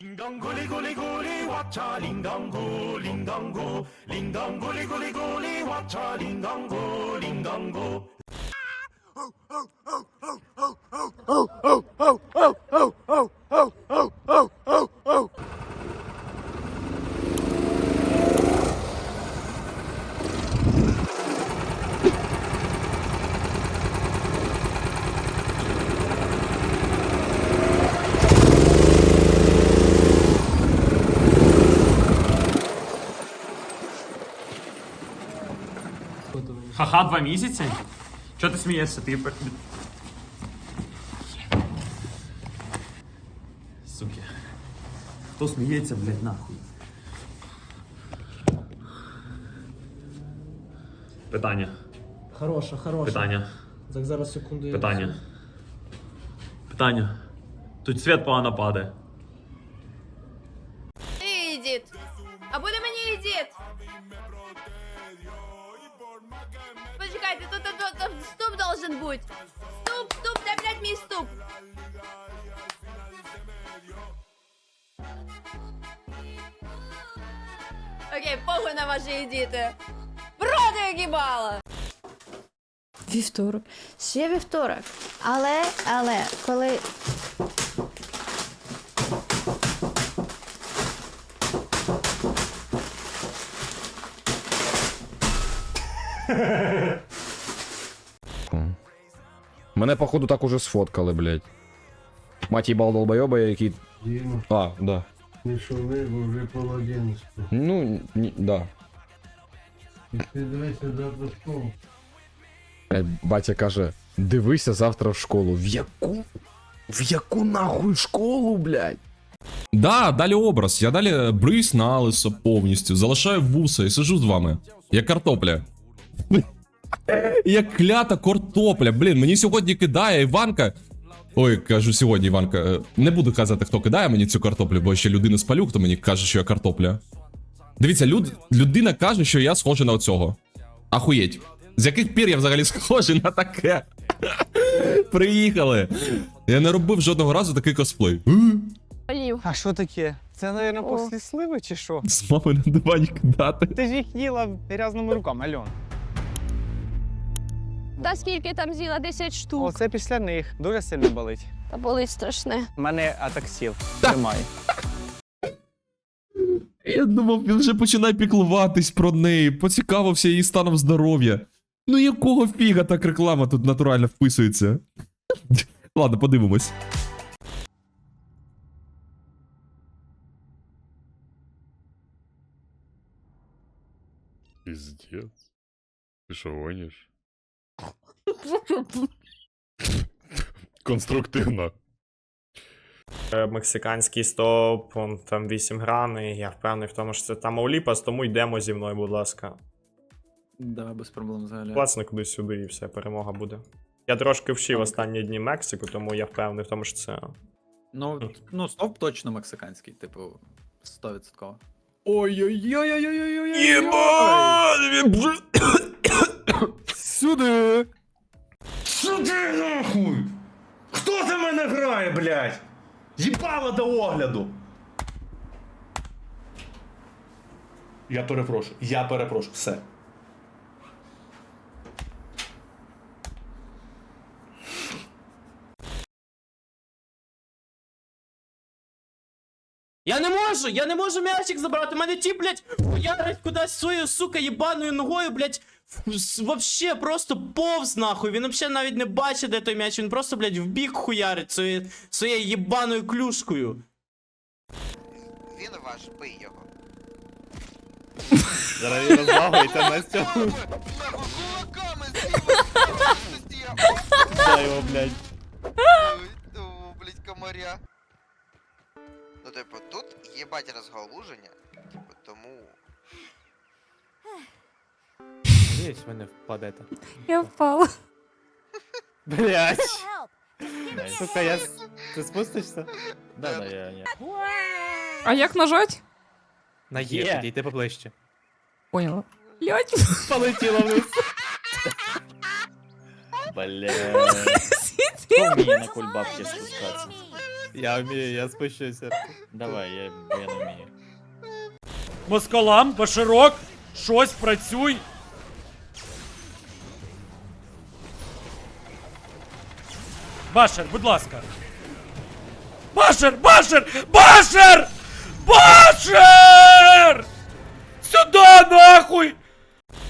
링덩구리구리구리 왓챠 링덩구 링덩구 링덩구리구리구리 왓챠 링덩구 링덩구 Oh, oh, oh, oh, oh, oh, oh, oh, oh, oh, oh. Ха-ха, два місяці? Чого ти смієшся? Ти... пер- Суки. Хто сміється, блядь, нахуй? Питання. Хороша, хороша. Питання. Так зараз секунду. я- Питання. Питання. Тут світ погано падає. Ти ідіт. А буде мені ідіт. Почекайте, тут, тут, тут, ступ должен бути. Ступ, ступ, де, блядь, мій ступ? Окей, похуй на ваші ідіти. Проти їбала. Вівторок. Ще вівторок. Але, але, коли Мене, походу, так уже сфоткали, блядь. Мать їбал долбойоба, який. Дима, А, да. не шуми, бо вже пол одинадцятого. Ну, ні, да. І ти дивися завтра в школу. Блядь, Батя каже: дивися завтра в школу. В яку? В яку нахуй школу, блядь? Да, далі образ. Я далі бриюсь на лисо повністю, залишаю вуса і сижу з вами. Як картопля. Як клята картопля. Блін, мені сьогодні кидає Іванка. Ой, кажу сьогодні, Іванка. е, Не буду казати, хто кидає мені цю картоплю, бо ще людина спалю, хто мені каже, що я картопля. Дивіться, люд, людина каже, що я схожий на оцього. Ахуєть. З яких пір я взагалі схожий на таке? Приїхали. Я не робив жодного разу такий косплей. Е? А що таке? Це, мабуть, після сливи чи що? З мами на дивані кидати. Ти ж їх їла грязними руками, Альон. Та скільки там з'їла 10 штук. Оце після них. Дуже сильно болить. Та болить страшне. У мене атаксіл. Немає. Я думав, він вже починає піклуватись про неї, поцікавився її станом здоров'я. Ну якого фіга так реклама тут натурально вписується? Ладно, подивимось. Пиздец. Ты что, гонишь? Конструктивно. Е, Мексиканський стоп, он там 8 грами. Я впевнений в тому, що це там Оліпас, тому йдемо зі мною, будь ласка. Да, без проблем взагалі. Класно кудись сюди і все, перемога буде. Я трошки вчив останні дні Мексику, тому я впевнений в тому, що це. Ну, ну, стоп точно мексиканський, типу, 100%. Ой-ой-ой-ой-ой-ой-ой. Сюди! Сюди нахуй! Хто за мене грає, блядь? Їбало до огляду! Я перепрошую, я перепрошую, все. Я не можу, я не можу м'ячик забрати. Мене ті, блядь, хуярить кудись своєю, сука, їбаною ногою, блядь. Вообще просто повз нахуй. Він вообще навіть не бачить, де той м'яч. Він просто, блядь, в бік хуярить своє, своєю їбаною клюшкою. Він ваш, бий його. Зараз розлагується на цьому. Кулаками Дай його, блядь. Ну, блядь, комаря. Ну, типу, тут їбать розгалуження. Типу, тому. Надіюсь, ви не впадете. Я впала. Блять. Сука, я... Ти спустишся? Да, да, я, я. А як нажать? На Є, підійти поближче. Поняла. Блять. Полетіло вниз. Бля. Хто вміє на кульбабки спускатися? Я вмію, я спущуся. Давай, я, я не вмію. Москалам, поширок, щось працюй. Башер, будь ласка. Башер, башер, башер! Башер! Сюда нахуй!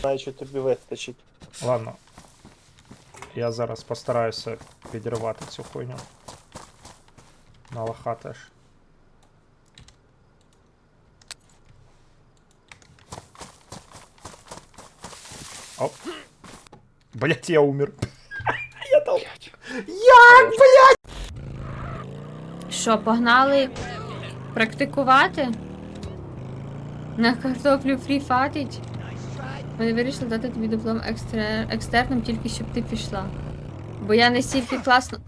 Знаю, що тобі вистачить. Ладно. Я зараз постараюся підірвати цю хуйню. На лоха теж. Оп. Блять, я умер. Як, блять? Що, погнали практикувати? На картоплю фрі фатить? Ми вирішили дати тобі диплом екстре... екстерном, тільки щоб ти пішла. Бо я не стільки класно.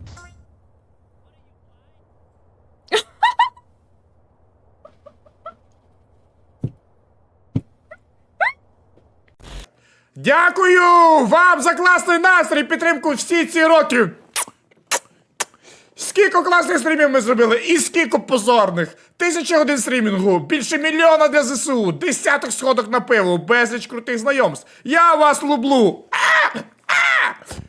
Дякую вам за класний настрій, підтримку всі ці роки. Скільки класних стрімів ми зробили, і скільки позорних. Тисячі годин стрімінгу, більше мільйона для ЗСУ, десяток сходок на пиво, безліч крутих знайомств. Я вас! А!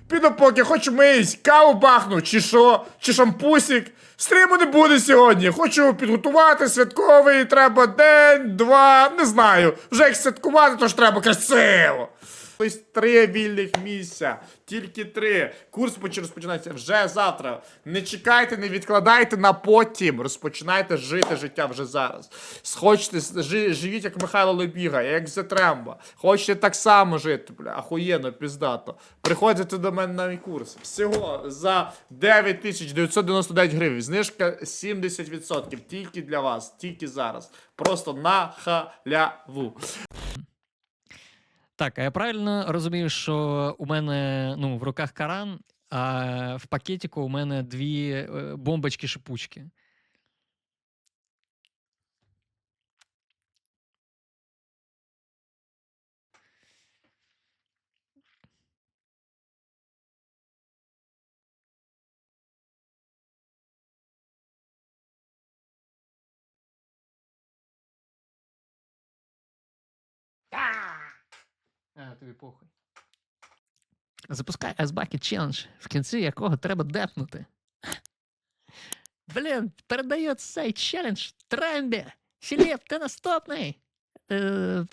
Піду поки хоч мись, каву бахну, чи що, чи шампусик. Стріму не буде сьогодні. Хочу підготувати святковий, треба день, два, не знаю. Вже як святкувати, то ж треба красиво. Ось три вільних місця, тільки три. Курс розпочинається вже завтра. Не чекайте, не відкладайте на потім. Розпочинайте жити життя вже зараз. Хочете жи- живіть, як Михайло Лебіга, як Зетремба. Хочете так само жити, бля, ахуєнно, піздато. Приходите до мене на мій курс. Всього за 9999 гривень. Знижка 70%. Тільки для вас, тільки зараз. Просто на халяву. Так, а я правильно розумію, що у мене ну, в руках Коран, а в пакетику у мене дві е, бомбочки-шипучки. А, тобі похуй. Запускай Bucket Challenge, в кінці якого треба депнути. Блін, передає цей челендж Трембі. Філіп, ти наступний. Е,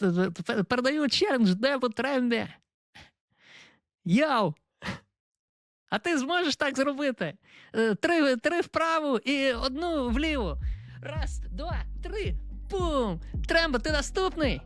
Передаю челендж Депу Трембі. Йоу! А ти зможеш так зробити? Е, Три, три вправо і одну вліво. Раз, два, три. Пум! Трембо, ти наступний.